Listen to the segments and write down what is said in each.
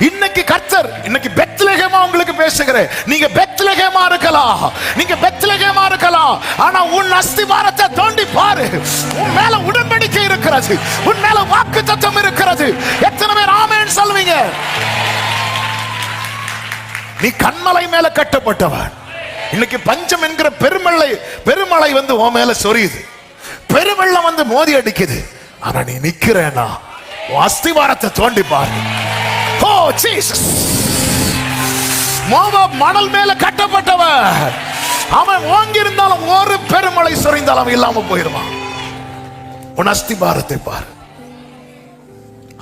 இன்னைக்கு கர்த்தர் இன்னைக்கு பெத்லகேமா உங்களுக்கு பேசுகிறேன். நீங்க பெத்லகேமா இருக்கலாம். நீங்க பெத்லகேமா இருக்கலாம். ஆனா உன் அஸ்திவாரத்தை தோண்டி பாரு. உன் மேல உடன்படிக்கை இருக்கிறது. உன் மேல வாக்கு தத்துவம் இருக்கிறது. எத்தனை பேர் ஆமேன்னு சொல்வீங்க? நீ கண்மலை மேல கட்டப்பட்டவன். இன்னைக்கு பஞ்சம் என்கிற பெருமலை பெருமழை வந்து உன் மேல சொரியுது. பெருவெள்ளம் வந்து மோதி அடிக்குது. ஆனா நீ நிக்கிறேனா? அஸ்திவாரத்தை தோண்டி பாரு. Oh, ஓ ஜீசஸ் மோவாப் மணல் மேல கட்டப்பட்டவர். அவன் ஓங்கி இருந்தாலும் ஒரு பெருமழை சொரிந்தாலும் அவன் இல்லாம போயிருவான் உன் அஸ்திபாரத்தை பாரு.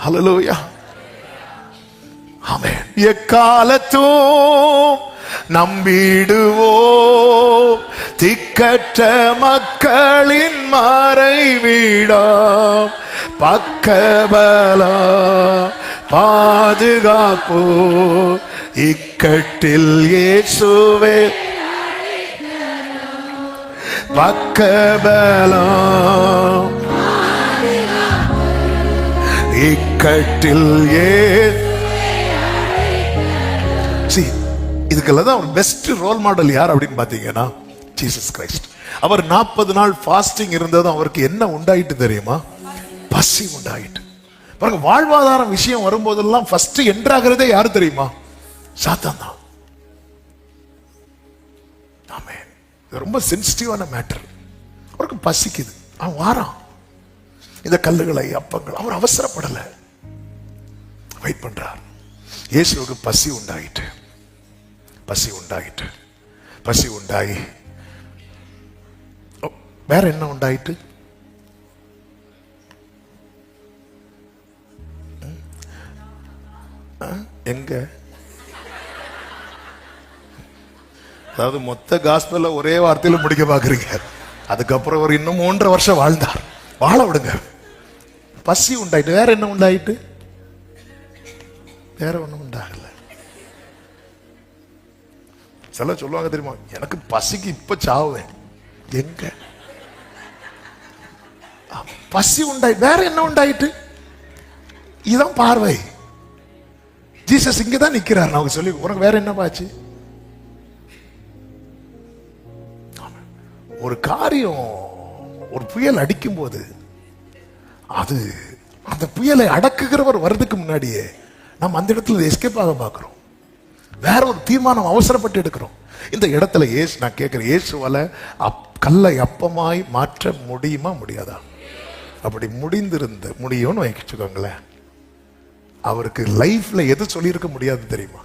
ஹலலூயா ஆமென் எக்காலத்தும் நம்பிடுவோம். திக்கற்ற மக்களின் மறைவிடா பக்கபலா பாதுகாப்போ. இக்கட்டில் ஏசுவே பக்கபலம். இக்கட்டில் ஏ. See, இதுக்கெல்லாம் தான் பெஸ்ட் ரோல் மாடல் யார் அப்படின்னு பாத்தீங்கன்னா ஜீசஸ் கிரைஸ்ட் அவர் நாற்பது நாள் ஃபாஸ்டிங் இருந்ததும் அவருக்கு என்ன உண்டாயிட்டு தெரியுமா? பசி உண்டாயிட்டு. பாருங்க வாழ்வாதாரம் விஷயம் வரும்போதெல்லாம் ஃபர்ஸ்ட் என்றாகிறதே யாரு தெரியுமா? சாத்தான் தான் ஆமே இது ரொம்ப சென்சிட்டிவான மேட்டர் அவருக்கு பசிக்குது. அவன் வாரான். இந்த கல்லுகளை அப்பங்கள் அவர் அவசரப்படல. வெயிட் பண்றார். இயேசுவுக்கு பசி உண்டாயிட்டு. பசி உண்டாயிட்டு. பசி உண்டாகி வேற என்ன உண்டாயிட்டு? எங்க? அதாவது மொத்த காஸ்பல்ல ஒரே வார்த்தையில முடிக்க பாக்குறீங்க அதுக்கப்புறம் அவர் இன்னும் மூன்றரை வருஷம் வாழ்ந்தார். வாழ விடுங்க. பசி உண்டாயிட்டு. வேற என்ன உண்டாயிட்டு? வேற ஒண்ணும் உண்டாகல. சில சொல்லுவாங்க தெரியுமா? எனக்கு பசிக்கு இப்ப சாவேன் எங்க? பசி உண்டாய் வேற என்ன உண்டாயிட்டு? இதுதான் பார்வை. ஜீசஸ் இங்க தான் நிற்கிறார் நான் சொல்லி உனக்கு வேற என்ன பாச்சு ஒரு காரியம் ஒரு புயல் அடிக்கும் போது அது அந்த புயலை அடக்குகிறவர் வர்றதுக்கு முன்னாடியே நம்ம அந்த இடத்துல எஸ்கேப் ஆக பார்க்குறோம். வேற ஒரு தீர்மானம் அவசரப்பட்டு எடுக்கிறோம். இந்த இடத்துல ஏசு நான் கேட்குறேன் இயேசுவால அப் கல்லை அப்பமாய் மாற்ற முடியுமா முடியாதா? அப்படி முடிந்திருந்த முடியும்னு வச்சுக்கோங்களேன் அவருக்கு லைஃப்ல எது சொல்லியிருக்க முடியாது தெரியுமா?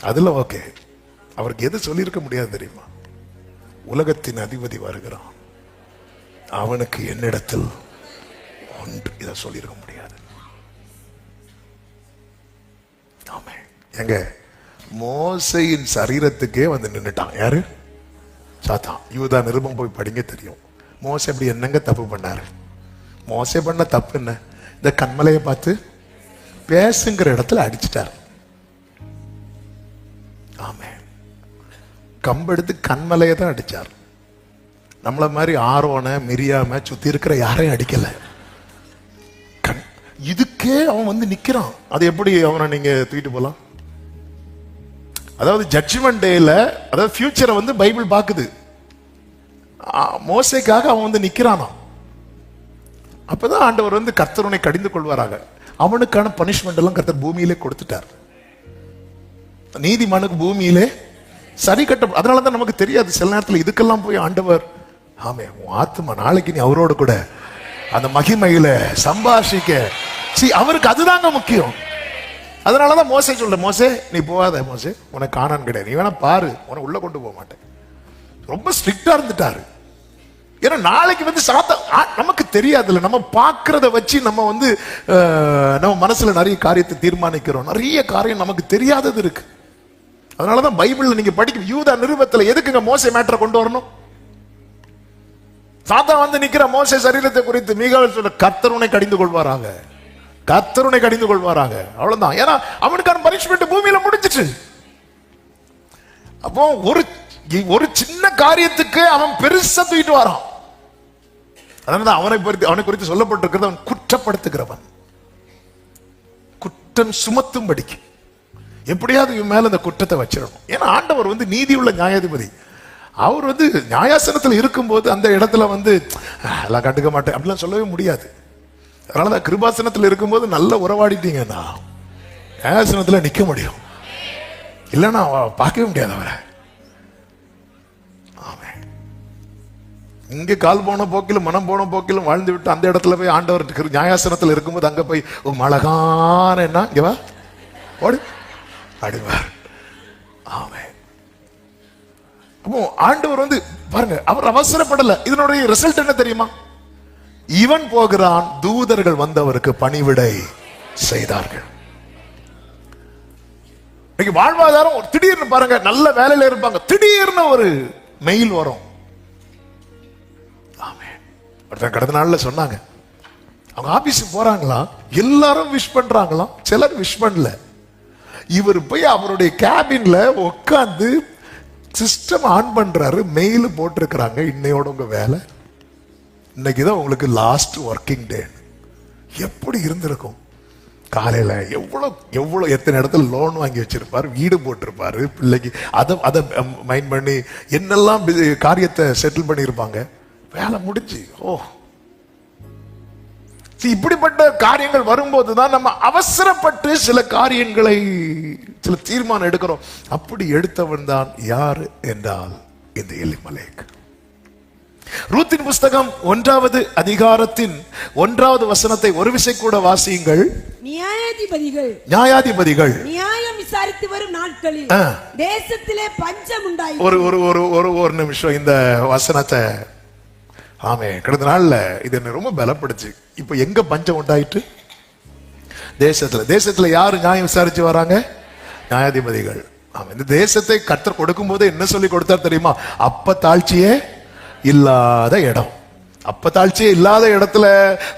அதுல ஓகே. அவருக்கு எது சொல்லியிருக்க முடியாது தெரியுமா? உலகத்தின் அதிபதி வருகிறான். அவனுக்கு என்னிடத்தில் ஒன்று இதை சொல்லியிருக்க முடியாது. ஆமே எங்க? மோசையின் சரீரத்துக்கே வந்து நின்னுட்டான். யாரு? சாத்தான். யூதா நிருபம் போய் படிங்க தெரியும். மோசை அப்படி என்னங்க தப்பு பண்ணாரு? மோசை பண்ண தப்பு என்ன? இந்த கண்மலையை பார்த்து பேசுங்கிற இடத்துல அடிச்சிட்டார். ஆமே கம்பெடுத்து கண்மலையை தான் அடிச்சார். நம்மளை மாதிரி ஆர்வனை மிரியாம சுத்தி இருக்கிற யாரையும் அடிக்கல. கண் இதுக்கே அவன் வந்து நிக்கிறான். அது எப்படி அவனை நீங்க தூக்கிட்டு போலாம்? அதாவது ஜட்ஜ்மெண்ட் டேல அதாவது ஃபியூச்சரை வந்து பைபிள் பார்க்குது. மோசைக்காக அவன் வந்து அப்போ தான் ஆண்டவர் வந்து கர்த்தருனை கடிந்து கொள்வாராக. அவனுக்கான பனிஷ்மெண்ட் எல்லாம் கர்த்தர் பூமியிலே கொடுத்துட்டார். நீதிமானுக்கு பூமியிலே சரி கட்ட அதனால தான் நமக்கு தெரியாது. சில நேரத்தில் இதுக்கெல்லாம் போய் ஆண்டவர் ஆமே உன் ஆத்மா நாளைக்கு நீ அவரோட கூட அந்த மகிமையில சம்பாஷிக்க. சி அவருக்கு அதுதாங்க முக்கியம். அதனாலதான் மோசே சொல்ற மோசே நீ போகாத மோசே. உனக்கு காணான் கிடையாது. நீ வேணா பாரு. உன உள்ள கொண்டு போக மாட்டேன். ரொம்ப ஸ்ட்ரிக்டா இருந்துட்டாரு. ஏன்னா நாளைக்கு வந்து சாத்தா ஆ, நமக்கு தெரியாதுல்ல. நம்ம பார்க்கறத வச்சு நம்ம வந்து நம்ம மனசுல நிறைய காரியத்தை தீர்மானிக்கிறோம். நிறைய காரியம் நமக்கு தெரியாதது இருக்கு. அதனாலதான் பைபிள்ல நீங்க படிக்க யூதா நிருபத்துல எதுக்குங்க மோசை மேட்டரை கொண்டு வரணும்? சாத்தா வந்து நிக்கிற மோசை சரீரத்தை குறித்து மிக சொல்ல கர்த்தருனை கடிந்து கொள்வாராங்க கர்த்தருனை கடிந்து கொள்வாராங்க அவ்வளவுதான். ஏன்னா அவனுக்கான பனிஷ்மெண்ட் பூமியில முடிஞ்சிச்சு. அப்போ ஒரு ஒரு சின்ன காரியத்துக்கு அவன் பெருசா தூக்கிட்டு வரான். அதனால அவனை குறித்து அவனை குறித்து சொல்லப்பட்டிருக்கிறது அவன் குற்றப்படுத்துகிறவன். குற்றம் சுமத்தும்படிக்கு. எப்படியாவது இவன் மேல அந்த குற்றத்தை வச்சிடணும். ஏன்னா ஆண்டவர் வந்து நீதி உள்ள நியாயாதிபதி. அவர் வந்து நியாயாசனத்தில் இருக்கும்போது அந்த இடத்துல வந்து எல்லாம் கண்டுக்க மாட்டேன். அப்படிலாம் சொல்லவே முடியாது. அதனாலதான் கிருபாசனத்தில் இருக்கும்போது நல்ல உறவாடிட்டீங்கன்னா நியாயாசனத்தில் நிற்க முடியும். இல்லைன்னா பார்க்கவே முடியாது அவரை. இங்க கால் போன போக்கிலும் மனம் போன போக்கிலும் வாழ்ந்து விட்டு அந்த இடத்துல போய் ஆண்டவர் இருக்கிற நியாயாசனத்தில் இருக்கும்போது அங்க போய் ஒரு அழகான என்ன? இங்க வா. ஓடு. அடிவார் ஆமே அப்போ ஆண்டவர் வந்து பாருங்க அவர் அவசரப்படல. இதனுடைய ரிசல்ட் என்ன தெரியுமா? இவன் போகிறான் தூதர்கள் வந்தவருக்கு பணிவிடை செய்தார்கள். இன்னைக்கு வாழ்வாதாரம் ஒரு திடீர்னு பாருங்க நல்ல வேலையில இருப்பாங்க. திடீர்னு ஒரு மெயில் வரும். ஒருத்தன் கடந்த நாளில் சொன்னாங்க. அவங்க ஆபீஸுக்கு போறாங்களா? எல்லாரும் விஷ் பண்றாங்களாம். சிலர் விஷ் பண்ணல. இவர் போய் அவருடைய கேபின்ல உட்காந்து சிஸ்டம் ஆன் பண்றாரு. மெயில் போட்டிருக்கிறாங்க. இன்னையோட உங்க வேலை? இன்னைக்கு தான் உங்களுக்கு லாஸ்ட் ஒர்க்கிங் டே எப்படி இருந்திருக்கும்? காலையில் எவ்வளோ எவ்வளோ எத்தனை இடத்துல லோன் வாங்கி வச்சிருப்பார்? வீடு போட்டிருப்பாரு. பிள்ளைக்கு அதை அதை மைண்ட் பண்ணி என்னெல்லாம் காரியத்தை செட்டில் பண்ணியிருப்பாங்க? வேலை முடிஞ்சு. ஓ. இப்படிப்பட்ட காரியங்கள் வரும்போது தான் நம்ம அவசரப்பட்டு சில காரியங்களை சில தீர்மானம் எடுக்கிறோம். அப்படி எடுத்தவன் தான் யார் என்றால் இந்த எலிமலேக். ரூத்தின் புஸ்தகம் ஒன்றாவது அதிகாரத்தின் ஒன்றாவது வசனத்தை ஒரு விசை கூட வாசியுங்கள். நியாயாதிபதிகள். நியாயாதிபதிகள். நியாயம் விசாரித்து வரும் நாட்களில். தேசத்திலே பஞ்சம் உண்டாயி ஒரு ஒரு ஒரு ஒரு நிமிஷம் இந்த வசனத்தை ஆமே கடந்த நாள்ல இது என்ன ரொம்ப பலப்படுச்சு. இப்ப எங்க பஞ்சம் உண்டாயிட்டு தேசத்துல. தேசத்துல யாரு நியாயம் விசாரிச்சு வராங்க? நியாயாதிபதிகள். ஆமா இந்த தேசத்தை கத்தர் கொடுக்கும் போது என்ன சொல்லி கொடுத்தார் தெரியுமா? அப்ப தாழ்ச்சியே இல்லாத இடம். அப்ப தாழ்ச்சியே இல்லாத இடத்துல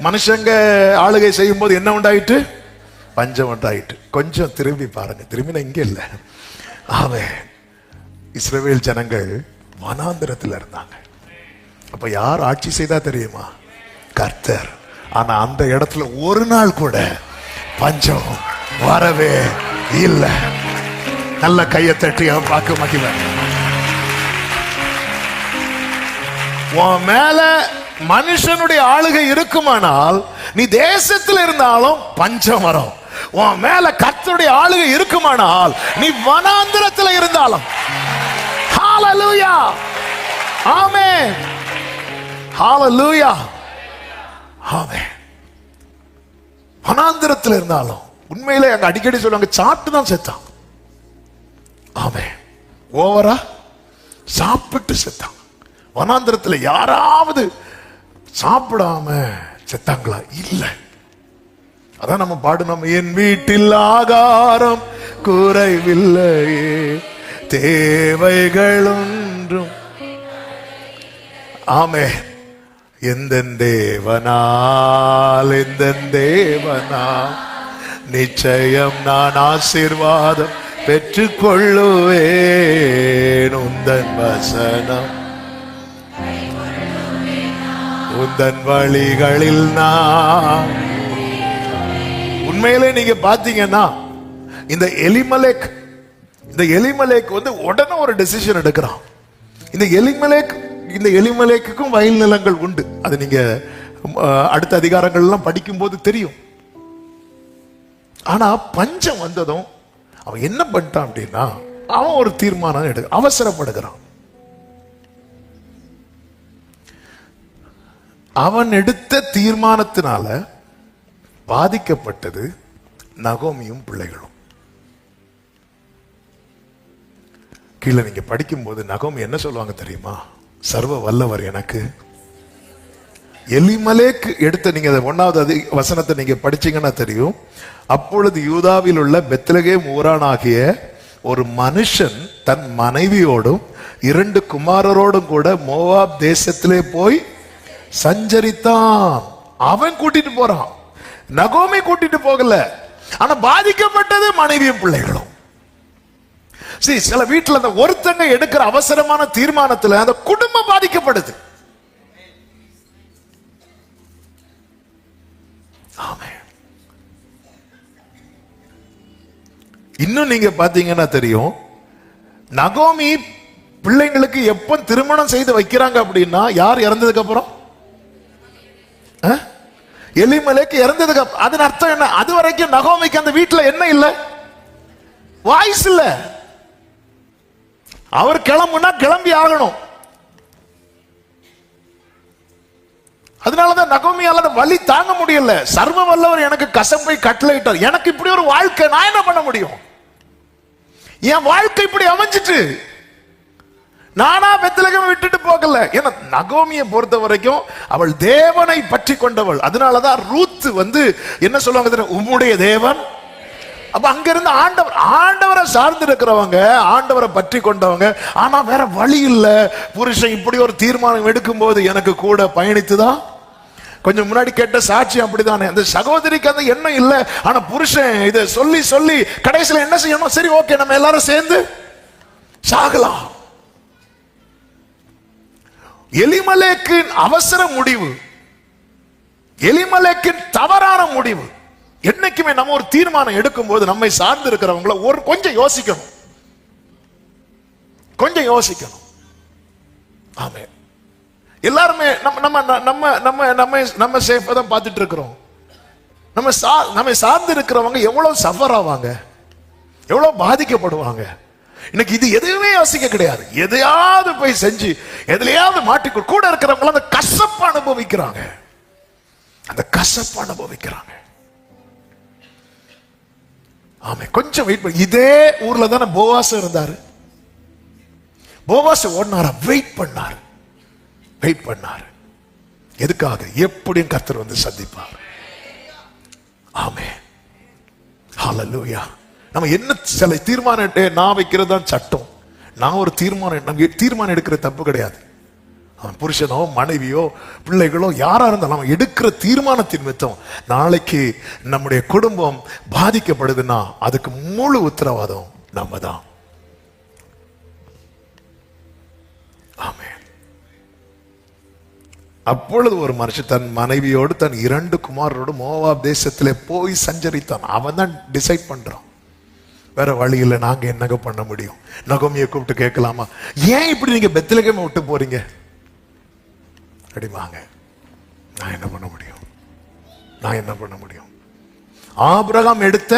மனுஷங்க ஆளுகை செய்யும் போது என்ன உண்டாயிட்டு பஞ்சம் உண்டாயிட்டு கொஞ்சம் திரும்பி பாருங்க. திரும்பின இங்க இல்லை. ஆமே இஸ்ரேல் ஜனங்கள் வனாந்திரத்தில் இருந்தாங்க. அப்ப யார் ஆட்சி செய்தா தெரியுமா? கர்த்தர். ஆனா அந்த இடத்துல ஒரு நாள் கூட பஞ்சம் வரவே இல்லை. நல்ல கையை தட்டி அவன் பார்க்க மாட்டேன் உன் மேல மனுஷனுடைய ஆளுகை இருக்குமானால் நீ தேசத்தில் இருந்தாலும் பஞ்சம் வரும். உன் மேல கர்த்தருடைய ஆளுகை இருக்குமானால் நீ வனாந்திரத்தில் இருந்தாலும். ஆமே ஹாலலூயா ஹalleluya ஆமென் வனாந்திரத்தில் இருந்தாலும் உண்மையிலே அங்க அடிக்கடி சொல்லுவாங்க சாப்பிட்டு தான் செத்தான். ஆமே ஓவரா சாப்பிட்டு செத்தான். வனாந்திரத்தில் யாராவது சாப்பிடாம செத்தாங்களா? இல்லை. அதான் நம்ம பாடணும் என் வீட்டில் ஆகாரம் குறைவில்லையே தேவைகள் ஒன்றும். ஆமே எந்த தேவனால் எந்த தேவனா நிச்சயம் நான் ஆசீர்வாதம் பெற்றுக்கொள்ளுவேன். உந்தன் வசனம். உந்தன் வழிகளில் நான். உண்மையிலே நீங்க பாத்தீங்கன்னா இந்த எலிமலேக் இந்த எலிமலேக் வந்து உடனே ஒரு டெசிஷன் எடுக்கிறான். இந்த எலிமலேக் இந்த எலிமலேக்குக்கும் வயல் நிலங்கள் உண்டு. அது நீங்க அடுத்த அதிகாரங்கள்லாம் படிக்கும்போது தெரியும். ஆனா பஞ்சம் வந்ததும் அவன் என்ன பண்ணிட்டான் அப்படின்னா அவன் ஒரு தீர்மானம் எடு அவசரப்படுகிறான். அவன் எடுத்த தீர்மானத்தினால பாதிக்கப்பட்டது நகோமியும் பிள்ளைகளும். கீழே நீங்க படிக்கும்போது நகோமி என்ன சொல்லுவாங்க தெரியுமா? சர்வ வல்லவர் எனக்கு. எலிமலேக்கு எடுத்த நீங்க அதை ஒன்னாவது அதி வசனத்தை நீங்க படிச்சீங்கன்னா தெரியும். அப்பொழுது யூதாவில் உள்ள பெத்லகேம் ஊரானாகிய ஒரு மனுஷன் தன் மனைவியோடும் இரண்டு குமாரரோடும் கூட மோவாப் தேசத்திலே போய் சஞ்சரித்தான். அவன் கூட்டிட்டு போறான். நகோமி கூட்டிட்டு போகல. ஆனா பாதிக்கப்பட்டது மனைவியும் பிள்ளைகளும். See, சில வீட்டுல அந்த ஒருத்தங்க எடுக்கிற அவசரமான தீர்மானத்துல அந்த குடும்பம் பாதிக்கப்படுது. இன்னும் நீங்க பாத்தீங்கன்னா தெரியும் நகோமி பிள்ளைங்களுக்கு எப்போ திருமணம் செய்து வைக்கிறாங்க அப்படின்னா யார் இறந்ததுக்கு அப்புறம்? எலிமலைக்கு எலிமலேக்கு இறந்ததுக்கு அப்புறம் அதன் அர்த்தம் என்ன? அது வரைக்கும் நகோமிக்கு அந்த வீட்டுல என்ன இல்ல? வாய்ஸ் இல்ல. அவர் கிளம்புனா கிளம்பி ஆகணும். அதனாலதான் நகோமியால வலி தாங்க முடியல. சர்வ வல்லவர் எனக்கு கசப்பை கட்டளையிட்டார். எனக்கு இப்படி ஒரு வாழ்க்கை நான் என்ன பண்ண முடியும்? என் வாழ்க்கை இப்படி அமைஞ்சிட்டு நானா பெத்தலகம் விட்டுட்டு போகல. ஏன்னா நகோமியை பொறுத்த வரைக்கும் அவள் தேவனை பற்றி கொண்டவள். அதனாலதான் ரூத் வந்து என்ன சொல்லுவாங்க உம்முடைய தேவன் அப்ப அங்கிருந்து ஆண்டவர் ஆண்டவரை சார்ந்து இருக்கிறவங்க ஆண்டவரை பற்றி கொண்டவங்க. ஆனா வேற வழி இல்லை. புருஷன் இப்படி ஒரு தீர்மானம் எடுக்கும் போது எனக்கு கூட பயணித்துதான் கொஞ்சம் முன்னாடி கேட்ட சாட்சி அப்படிதானே. அந்த சகோதரிக்கு அந்த எண்ணம் இல்லை. ஆனா புருஷன் இதை சொல்லி சொல்லி கடைசியில் என்ன செய்யணும்? சரி ஓகே நம்ம எல்லாரும் சேர்ந்து சாகலாம். எலிமலேக்கின் அவசர முடிவு எலிமலேக்கின் தவறான முடிவு என்னைக்குமே நம்ம ஒரு தீர்மானம் எடுக்கும் போது நம்மை சார்ந்து இருக்கிறவங்கள ஒரு கொஞ்சம் யோசிக்கணும். கொஞ்சம் யோசிக்கணும். ஆமே. எல்லாருமே நம்ம நம்ம நம்ம நம்ம நம்ம நம்ம சேஃபா தான் பார்த்துட்டு இருக்கிறோம். நம்ம சா நம்மை சார்ந்து இருக்கிறவங்க எவ்வளவு சஃபர் ஆவாங்க? எவ்வளவு பாதிக்கப்படுவாங்க? இன்னைக்கு இது எதுவுமே யோசிக்க கிடையாது. எதையாவது போய் செஞ்சு எதுலையாவது மாட்டிக்கு கூட இருக்கிறவங்க அந்த கசப்பு அனுபவிக்கிறாங்க. அந்த கசப்பு அனுபவிக்கிறாங்க. ஆமே கொஞ்சம் வெயிட் பண்ணி. இதே ஊர்ல தானே போவாஸ் இருந்தாரு. போவாஸ் ஓடினாரா? வெயிட் பண்ணாரு. வெயிட் பண்ணாரு. எதுக்காக? எப்படியும் கர்த்தர் வந்து சந்திப்பார். ஆமே. ஹalleluya நம்ம என்ன சில தீர்மானம் நான் வைக்கிறது தான் சட்டம். நான் ஒரு தீர்மானம் நம்ம தீர்மானம் எடுக்கிற தப்பு கிடையாது. அவன் புருஷனோ மனைவியோ பிள்ளைகளோ யாரா இருந்தாலும் அவன் எடுக்கிற தீர்மானத்தின் மித்தம் நாளைக்கு நம்முடைய குடும்பம் பாதிக்கப்படுதுன்னா அதுக்கு முழு உத்தரவாதம் நம்ம தான் ஆமே அப்பொழுது ஒரு மனுஷன் தன் மனைவியோடு தன் இரண்டு குமாரோடு மோவாப் தேசத்திலே போய் சஞ்சரித்தான். அவன் தான் டிசைட் பண்றான். வேற வழி இல்லை நாங்க என்னங்க பண்ண முடியும்? நகோமியை கூப்பிட்டு கேட்கலாமா? ஏன் இப்படி நீங்க பெத்திலகமே விட்டு போறீங்க? அப்படிமாங்க நான் என்ன பண்ண முடியும்? நான் என்ன பண்ண முடியும்? ஆபிரகாம் எடுத்த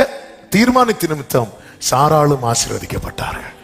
தீர்மானத்தின் நிமித்தம் சாராளும் ஆசீர்வதிக்கப்பட்டார்கள்.